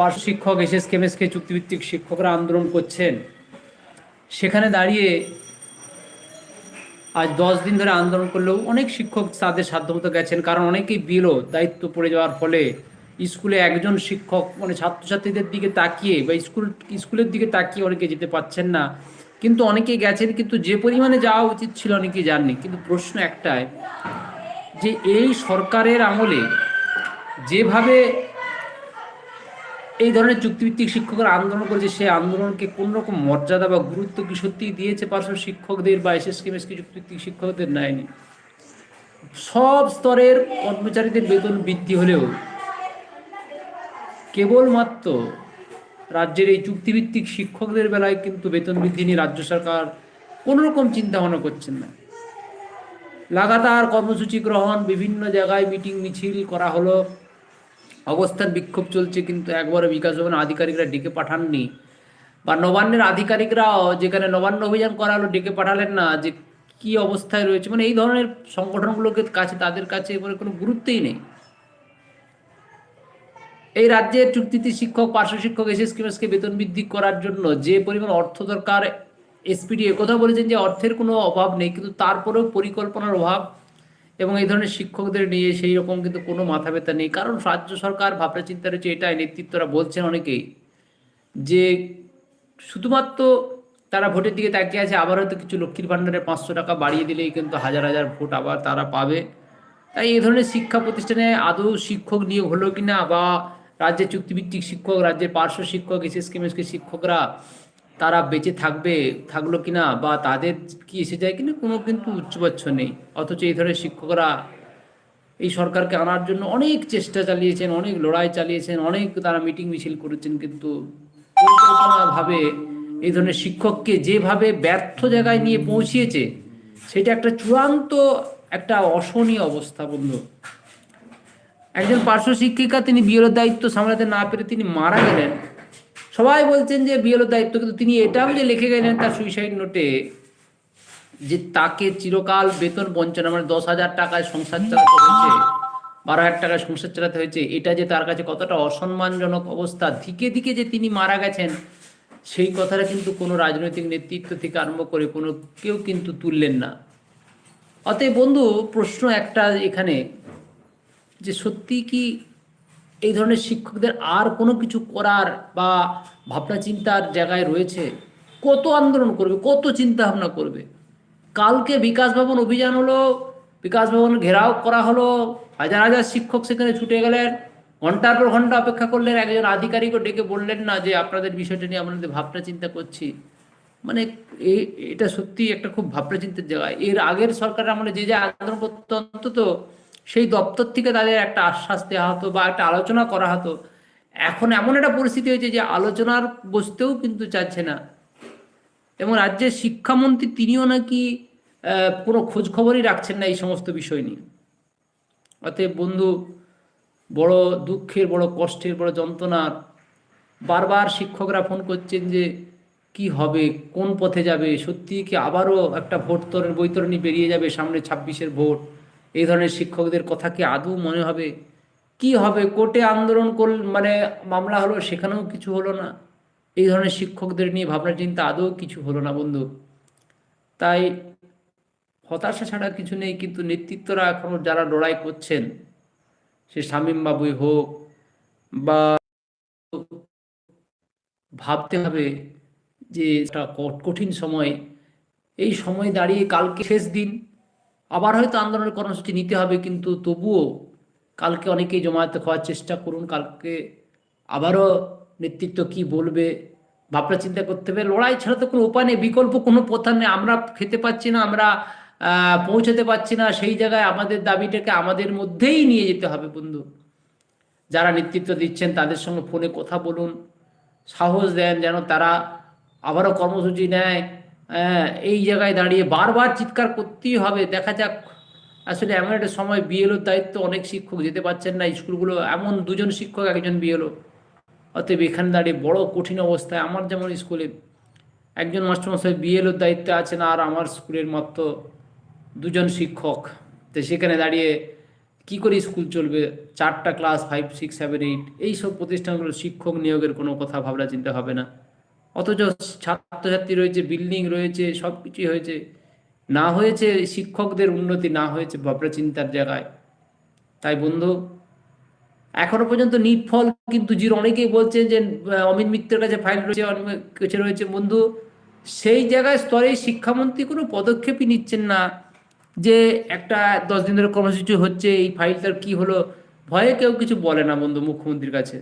পার্শ্ব শিক্ষক এসএস কেমএসকে চুক্তিভিত্তিক শিক্ষকরা আন্দোলন করছেন। সেখানে দাঁড়িয়ে আজ দশ দিন ধরে আন্দোলন করলেও অনেক শিক্ষক তাদের সাধ্যমতো গেছেন, কারণ অনেকেই বিলো দায়িত্ব পড়ে যাওয়ার ফলে স্কুলে একজন শিক্ষক মানে ছাত্রছাত্রীদের দিকে তাকিয়ে বা স্কুল, স্কুলের দিকে তাকিয়ে অনেকে যেতে পারছেন না। কিন্তু অনেকে গেছেন, কিন্তু যে পরিমাণে যাওয়া উচিত ছিল অনেকেই যাননি। কিন্তু প্রশ্ন একটাই যে, এই সরকারের আমলে যেভাবে এই ধরনের চুক্তিভিত্তিক শিক্ষকরা আন্দোলন করেছে সেই আন্দোলনকে কোন রকম মর্যাদা বা গুরুত্ব কি সত্যি দিয়েছে পার্শ্ব শিক্ষকদের বা এস এস কেমএসকে চুক্তিভিত্তিক শিক্ষকদের? নেয়নি। সব স্তরের কর্মচারীদের বেতন বৃদ্ধি হলেও কেবলমাত্র রাজ্যের এই চুক্তিভিত্তিক শিক্ষকদের বেলায় কিন্তু বেতন বৃদ্ধি নিয়ে রাজ্য সরকার কোনো রকম চিন্তা ভাবনা করছেন না। লাগাতার কর্মসূচি গ্রহণ, বিভিন্ন জায়গায় মিটিং মিছিল করা হলো। অবস্থান বিক্ষোভ চলছে, কিন্তু একবারও বিকাশ ভবনের আধিকারিকরা ডেকে পাঠাননি। বা নবান্নের আধিকারিকরাও যেখানে নবান্ন অভিযান করা হলো ডেকে পাঠালেন না যে কি অবস্থায় রয়েছে। মানে এই ধরনের সংগঠনগুলোকে কাছে, তাদের কাছে এবারে কোনো গুরুত্বই নেই। এই রাজ্যের চুক্তিতে শিক্ষক, পার্শ্ব শিক্ষক এসএস কেমএসকে বেতন বৃদ্ধি করার জন্য যে পরিমাণ অর্থ দরকার, এসপিডি কথা বলেছেন যে অর্থের কোনো অভাব নেই, কিন্তু তারপরেও পরিকল্পনার অভাব এবং এই ধরনের শিক্ষকদের নিয়ে সেই রকম কিন্তু কোনো মাথা ব্যথা নেই। কারণ রাজ্য সরকার ভাবনা চিন্তা রয়েছে, এটাই নেতৃত্বরা বলছেন অনেকেই, যে শুধুমাত্র তারা ভোটের দিকে তাকিয়ে আছে, আবার হয়তো কিছু লক্ষ্মীর ভাণ্ডারে পাঁচশো টাকা বাড়িয়ে দিলেই কিন্তু হাজার হাজার ভোট আবার তারা পাবে। তাই এই ধরনের শিক্ষা প্রতিষ্ঠানে আদৌ শিক্ষক নিয়োগ হলো কিনা বা রাজ্যের চুক্তিভিত্তিক শিক্ষক, রাজ্যের পার্শ্ব শিক্ষক এসএস শিক্ষকরা তারা বেঁচে থাকবে, থাকল কিনা বা তাদের কি এসে যায় কিনা কোনো কিন্তু উচ্চবাচ্য নেই। অথচ এই ধরনের শিক্ষকরা এই সরকারকে আনার জন্য অনেক চেষ্টা চালিয়েছেন, অনেক লড়াই চালিয়েছেন, অনেক তারা মিটিং মিছিল করেছেন কিন্তু পরিকল্পনাভাবে এই ধরনের শিক্ষককে যেভাবে ব্যর্থ জায়গায় নিয়ে পৌঁছিয়েছে, সেটা একটা চূড়ান্ত একটা অশনীয় অবস্থা বন্ধু। একজন পার্শ্ব শিক্ষিকা তিনি বিয়ের দায়িত্ব সামলাতে না পেরে তিনি মারা গেলেন। সবাই বলছেন যে বিয়ের দায়িত্ব, কিন্তু তিনি এটাও যে লিখে গেলেন তার সুইসাইড নোটে যে তাকে চিরকাল বেতন বঞ্চনা মানে দশ হাজার টাকায় সংসার চালাতে হয়েছে, বারো হাজার টাকায় সংসার চালাতে হয়েছে, এটা যে তার কাছে কতটা অসম্মানজনক অবস্থা দিকে দিকে যে তিনি মারা গেছেন, সেই কথাটা কিন্তু কোনো রাজনৈতিক নেতৃত্ব থেকে আরম্ভ করে কোনো কেউ কিন্তু তুললেন না। অতএব বন্ধু, প্রশ্ন একটা এখানে, যে সত্যি কি এই ধরনের শিক্ষকদের আর কোনো কিছু করার বা ভাবনা চিন্তার জায়গায় রয়েছে? কত আন্দোলন করবে? কত চিন্তা ভাবনা করবে? কালকে বিকাশ ভবন অভিযান হলো, বিকাশ ভবন ঘেরাও করা হলো, হাজার হাজার শিক্ষক সেখানে ছুটে গেলেন। ঘণ্টার পর ঘণ্টা অপেক্ষা করলেন, একজন আধিকারিকও ডেকে বললেন না যে আপনাদের বিষয়টা নিয়ে আমাদের ভাবনা চিন্তা করছি। মানে এটা সত্যি একটা খুব ভাবনা চিন্তার জায়গা। এর আগের সরকার আমলে যে যে আন্দোলন করতো অন্তত সেই দপ্তর থেকে তাদের একটা আশ্বাস দেওয়া হতো বা একটা আলোচনা করা হতো। এখন এমন একটা পরিস্থিতি হয়েছে যে আলোচনার বসতেও কিন্তু চাচ্ছে না। এবং রাজ্যের শিক্ষামন্ত্রী তিনিও নাকি কোনো খোঁজ খবরই রাখছেন না এই সমস্ত বিষয় নিয়ে। অতএব বন্ধু, বড় দুঃখের, বড় কষ্টের, বড় যন্ত্রণার, বারবার শিক্ষকরা ফোন করছেন যে কি হবে, কোন পথে যাবে সত্যি কি আবারও একটা ভোট তরের বৈতরণী বেরিয়ে যাবে সামনে ছাব্বিশের ভোট? এই ধরনের শিক্ষকদের কথা কি আদৌ মনে হবে? কি হবে? কোর্টে আন্দোলন করল মানে মামলা হলো, সেখানেও কিছু হলো না। এই ধরনের শিক্ষকদের নিয়ে ভাবনা চিন্তা আদৌ কিছু হলো না বন্ধু। তাই হতাশা ছাড়া কিছু নেই, কিন্তু নেতৃত্বরা এখনও যারা লড়াই করছেন, সে শামীম বাবুই হোক বা ভাবতে হবে যে একটা কঠিন সময়, এই সময় দাঁড়িয়ে কালকে শেষ দিন আবার হয়তো আন্দোলনের কর্মসূচি নিতে হবে, কিন্তু তবুও কালকে অনেকেই জমায়েত হওয়ার চেষ্টা করুন, কালকে আবারও নেতৃত্ব কি বলবে ভাবনা চিন্তা করতে হবে। লড়াই ছাড়া তো কোনো উপায় নেই, বিকল্প কোনো প্রথা নেই, আমরা খেতে পাচ্ছি না, আমরা পৌঁছাতে পারছি না, সেই জায়গায় আমাদের দাবিটাকে আমাদের মধ্যেই নিয়ে যেতে হবে বন্ধু। যারা নেতৃত্ব দিচ্ছেন তাদের সঙ্গে ফোনে কথা বলুন, সাহস দেন যেন তারা আবারও কর্মসূচি নেয়। এই জায়গায় দাঁড়িয়ে বারবার চিৎকার করতেই হবে। দেখা যাক। আসলে এমন একটা সময় বিএলওর দায়িত্ব, অনেক শিক্ষক যেতে পারছেন না। স্কুলগুলো এমন দুজন শিক্ষক, একজন বিএলও। অতএব এখানে দাঁড়িয়ে বড় কঠিন অবস্থায় আমার যেমন স্কুলে একজন মাস্টারমশাই বিএলওর দায়িত্বে আছেন আর আমার স্কুলের মাত্র দুজন শিক্ষক। তো সেখানে দাঁড়িয়ে কি করে স্কুল চলবে? চারটা class five six seven eight এইসব প্রতিষ্ঠানগুলো শিক্ষক নিয়োগের কোনো কথা ভাবনা চিন্তা হবে না। অথচ ছাত্রছাত্রী রয়েছে বিল্ডিং রয়েছে সব কিছুই হয়েছে। না হয়েছে শিক্ষকদের উন্নতি, না হয়েছে ভাবনা চিন্তার জায়গায়। তাই বন্ধু, এখনও পর্যন্ত নিট ফল কিন্তু জিরো। অনেকেই বলছেন যে অমিত মিত্রের কাছে ফাইল রয়েছে অনেক কাছে রয়েছে। বন্ধু, সেই জায়গায় স্তরে শিক্ষামন্ত্রী কোনো পদক্ষেপই নিচ্ছেন না যে, একটা দশ দিন ধরে কর্মসূচি হচ্ছে, এই ফাইলটার কি হলো। ভয়ে কেউ কিছু বলে না বন্ধু মুখ্যমন্ত্রীর কাছে।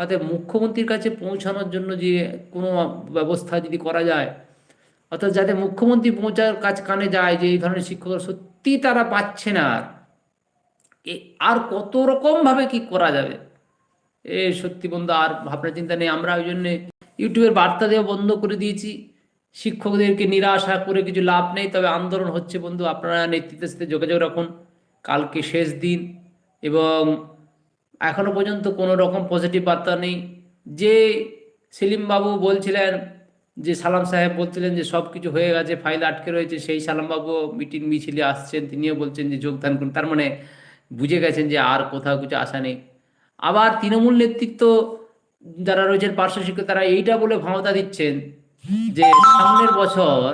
অতএব মুখ্যমন্ত্রীর কাছে পৌঁছানোর জন্য যে কোনো ব্যবস্থা যদি করা যায়, অর্থাৎ যাতে মুখ্যমন্ত্রী পৌঁছার কাজ কানে যায় যে এই ধরনের শিক্ষকরা সত্যি তারা পাচ্ছে না আর। আর কত রকম ভাবে কি করা যাবে? এ সত্যি বন্ধু, আর ভাবনা চিন্তা নেই। আমরা ওই জন্য ইউটিউবের বার্তা দেওয়া বন্ধ করে দিয়েছি। শিক্ষকদেরকে নিরাশা করে কিছু লাভ নেই, তবে আন্দোলন হচ্ছে বন্ধু। আপনারা নেতৃত্বের সাথে যোগাযোগ রাখুন। কালকে শেষ দিন এবং এখনও পর্যন্ত কোনো রকম পজিটিভ বার্তা নেই। যে সেলিম বাবু বলছিলেন, যে সালাম সাহেব বলছিলেন যে সব কিছু হয়ে গেছে ফাইল আটকে রয়েছে, সেই সালাম বাবু মিটিং মিছিলে আসছেন, তিনিও বলছেন যে যোগদান করুন। তার মানে বুঝে গেছেন যে আর কোথাও কিছু আশা নেই। আবার তৃণমূল নেতৃত্ব যারা রয়েছেন, পার্শ্ব শিক্ষক, তারা এইটা বলে ভাওতা দিচ্ছেন যে সামনের বছর,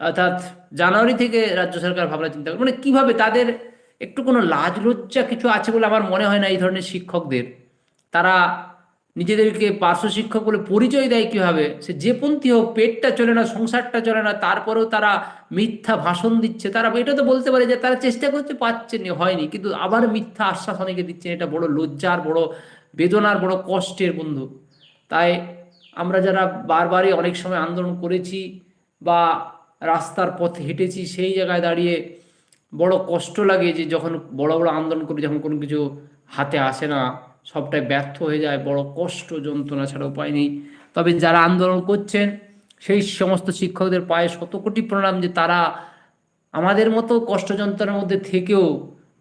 অর্থাৎ জানুয়ারি থেকে রাজ্য সরকার ভাবনা চিন্তা করে মানে কীভাবে তাদের একটু কোনো লাজ লজ্জা কিছু আছে বলে আমার মনে হয় না এই ধরনের শিক্ষকদের। তারা নিজেদেরকে পার্শ্ব শিক্ষক বলে পরিচয় দেয় কীভাবে? সে যে পন্থী হোক, পেটটা চলে না, সংসারটা চলে না, তারপরেও তারা মিথ্যা ভাষণ দিচ্ছে। তারা এটা তো বলতে পারে যে তারা চেষ্টা করছে পাচ্ছেন হয়নি। কিন্তু আবার মিথ্যা আশ্বাস অনেকে দিচ্ছেন, এটা বড় লজ্জার, বড় বেদনার, বড় কষ্টের বন্ধু। তাই আমরা যারা বারবারই অনেক সময় আন্দোলন করেছি বা রাস্তার পথে হেঁটেছি, সেই জায়গায় দাঁড়িয়ে বড় কষ্ট লাগে যে যখন বড় বড় আন্দোলন করি, যখন কোনো কিছু হাতে আসে না, সবটাই ব্যর্থ হয়ে যায়, বড় কষ্ট, যন্ত্রণা ছাড়া উপায় নেই। তবে যারা আন্দোলন করছেন, সেই সমস্ত শিক্ষকদের পায়ে শত কোটি প্রণাম যে তারা আমাদের মতো কষ্ট যন্ত্রণার মধ্যে থেকেও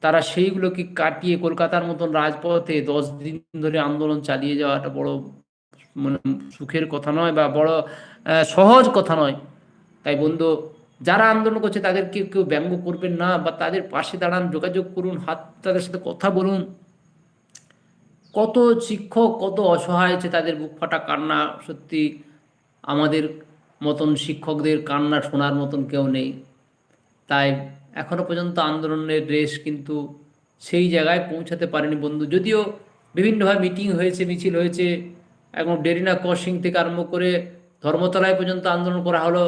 তারা সেইগুলোকে কাটিয়ে কলকাতার মতন রাজপথে দশ দিন ধরে আন্দোলন চালিয়ে যাওয়াটা বড় মানে সুখের কথা নয় বা বড় সহজ কথা নয়। তাই বন্ধু যারা আন্দোলন করছে তাদেরকে কেউ ব্যঙ্গ করবেন না বা তাদের পাশে দাঁড়ান, যোগাযোগ করুন, হাত, তাদের সাথে কথা বলুন। কত শিক্ষক, কত অসহায় আছে তাদের বুক ফাটা কান্না, সত্যি আমাদের মতন শিক্ষকদের কান্না শোনার মতন কেউ নেই। তাই এখনও পর্যন্ত আন্দোলনের রেশ কিন্তু সেই জায়গায় পৌঁছাতে পারেনি বন্ধু। যদিও বিভিন্নভাবে মিটিং হয়েছে, মিছিল হয়েছে এবং ডেরিনা ক্রসিং থেকে আরম্ভ করে ধর্মতলায় পর্যন্ত আন্দোলন করা হলো।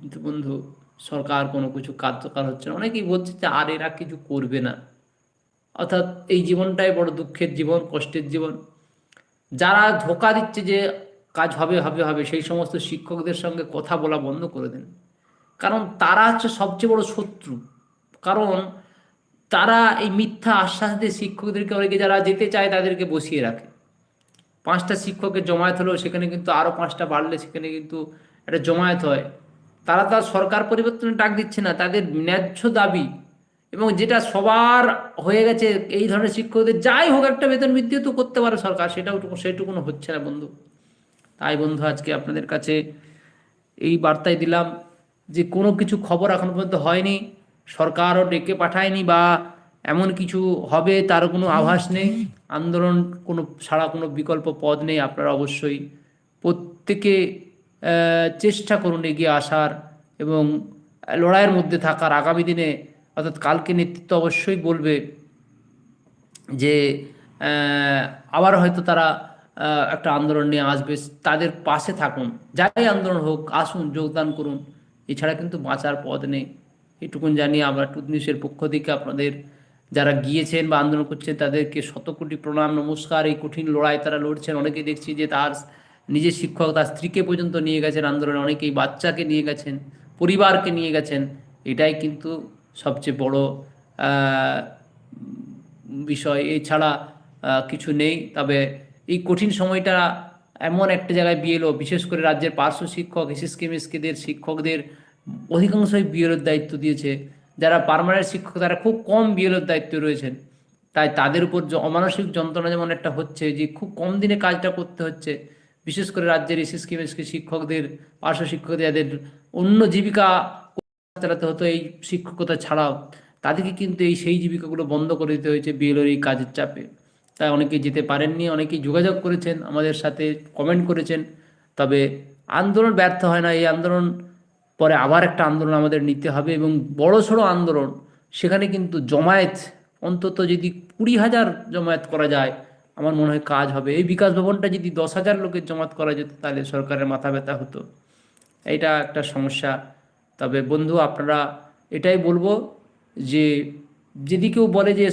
কিন্তু বন্ধু, সরকার কোনো কিছু কার্যকর হচ্ছে না। অনেকেই বলছে যে, আর এরা কিছু করবে না। অর্থাৎ এই জীবনটাই বড় দুঃখের জীবন, কষ্টের জীবন। যারা ধোকা দিচ্ছে যে, কাজ হবে হবে হবে, সেই সমস্ত শিক্ষকদের সঙ্গে কথা বলা বন্ধ করে দেন। কারণ তারা হচ্ছে সবচেয়ে বড় শত্রু। কারণ তারা এই মিথ্যা আশ্বাস দিয়ে শিক্ষকদেরকে অনেকে যারা যেতে চায় তাদেরকে বসিয়ে রাখে। পাঁচটা শিক্ষকের জমায়েত হলেও সেখানে কিন্তু আরও পাঁচটা বাড়লে সেখানে কিন্তু একটা জমায়েত হয়। তারা তার সরকার পরিবর্তনের ডাক দিচ্ছে না, তাদের ন্যায্য দাবি এবং যেটা সবার হয়ে গেছে এই ধরনের শিক্ষকদের যাই হোক একটা বেতন বৃদ্ধিও তো করতে পারে সরকার, সেটাও সেটুকুনো হচ্ছে না বন্ধু। তাই বন্ধু, আজকে আপনাদের কাছে এই বার্তায় দিলাম যে কোনো কিছু খবর এখনও পর্যন্ত হয়নি, সরকারও ডেকে পাঠায়নি বা এমন কিছু হবে তার কোনো আভাস নেই, আন্দোলন কোনো ছাড়া কোনো বিকল্প পদ নেই, আপনারা অবশ্যই প্রত্যেকে চেষ্টা করুন এগিয়ে আসার এবং লড়াইয়ের মধ্যে থাকার। আগামী দিনে অর্থাৎ কালকে নেতৃত্ব অবশ্যই বলবে যে আবার হয়তো তারা একটা আন্দোলন নিয়ে আসবে। তাদের পাশে থাকুন। যাই আন্দোলন হোক, আসুন, যোগদান করুন। এছাড়া কিন্তু বাঁচার পথ নেই। এটুকুন জানিয়ে আমরা টুথ নিউজের পক্ষ থেকে আপনাদের যারা গিয়েছেন বা আন্দোলন করছেন, তাদেরকে শত কোটি প্রণাম, নমস্কার। এই কঠিন লড়াই তারা লড়ছেন। অনেকে দেখছি যে তার নিজের শিক্ষক তার স্ত্রীকে পর্যন্ত নিয়ে গেছেন আন্দোলনে, অনেকেই বাচ্চাকে নিয়ে গেছেন, পরিবারকে নিয়ে গেছেন। এটাই কিন্তু সবচেয়ে বড় বিষয়। এছাড়া কিছু নেই। তবে এই কঠিন সময়টা এমন একটা জায়গায় বিএলও বিশেষ করে রাজ্যের পার্শ্ব শিক্ষক, এসএসকে মেসকেদের শিক্ষকদের অধিকাংশই বিএলওর দায়িত্ব দিয়েছে। যারা পার্মানেন্ট শিক্ষক, তারা খুব কম বিএলওর দায়িত্ব রয়েছেন। তাই তাদের উপর অমানসিক যন্ত্রণা যেমন একটা হচ্ছে, যে খুব কম দিনে কাজটা করতে হচ্ছে বিশেষ করে রাজ্যের এসএসকে মেসকে শিক্ষকদের, পার্শ্ব শিক্ষকদের যাদের অন্য জীবিকা চালাতে হতো এই শিক্ষকতা ছাড়াও। তাদেরকে কিন্তু এই সেই জীবিকাগুলো বন্ধ করে দিতে হয়েছে বিএলওর এই কাজের চাপে। তাই অনেকে যেতে পারেননি অনেকেই যোগাযোগ করেছেন, আমাদের সাথে কমেন্ট করেছেন। তবে আন্দোলন ব্যর্থ হয় না, এই আন্দোলন পরে আবার একটা আন্দোলন আমাদের নিতে হবে এবং বড় সড়ো আন্দোলন, সেখানে কিন্তু জমায়েত, অন্তত যদি কুড়ি হাজার জমায়েত করা যায় আমার মনে হয় কাজ হবে। এই বিকাশ ভবনটা যদি দশ হাজার লোকের জমায়েত করা যেত, তাহলে সরকারের মাথা ব্যথা হতো। এটা একটা সমস্যা। তবে বন্ধু, আপনারা এটাই বলব যে, যদি কেউ বলে যে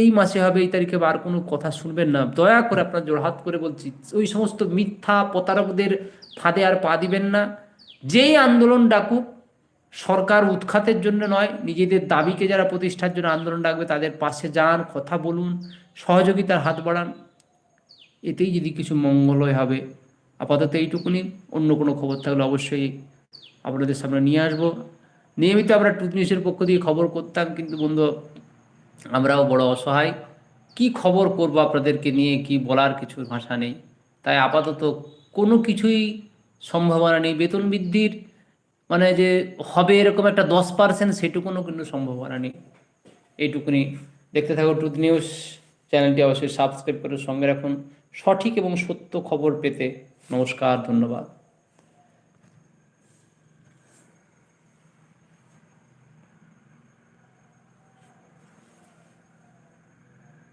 এই মাসে হবে, এই তারিখে আর কোনো কথা শুনবেন না, দয়া করে আপনার জোড়হাত করে বলছি, ওই সমস্ত মিথ্যা প্রতারকদের ফাঁদে আর পা দিবেন না। যেই আন্দোলন ডাকুক, সরকার উৎখাতের জন্য নয়, নিজেদের দাবিকে যারা প্রতিষ্ঠার জন্য আন্দোলন ডাকবে, তাদের পাশে যান, কথা বলুন, সহযোগিতার হাত বাড়ান। এতেই যদি কিছু মঙ্গলই হবে, আপাতত এইটুকুনি। অন্য কোনো খবর থাকলে অবশ্যই আপনাদের সামনে নিয়ে আসব। নিয়মিত আমরা টুথ নিউজের পক্ষ দিয়ে খবর করতাম, কিন্তু বন্ধু, আমরাও বড় অসহায়। কি খবর করব আপনাদেরকে নিয়ে? কি বলার কিছু ভাষা নেই। তাই আপাতত কোনো কিছুই সম্ভাবনা নেই। বেতন বৃদ্ধির মানে যে হবে এরকম একটা দশ পার্সেন্ট সেটুকুনও কিন্তু সম্ভাবনা নেই। এইটুকুনি দেখতে থাকো টুথ নিউজ চ্যানেলটি অবশ্যই সাবস্ক্রাইব করে সঙ্গে রাখুন। সঠিক এবং সত্য খবর পেতে নমস্কার ধন্যবাদ।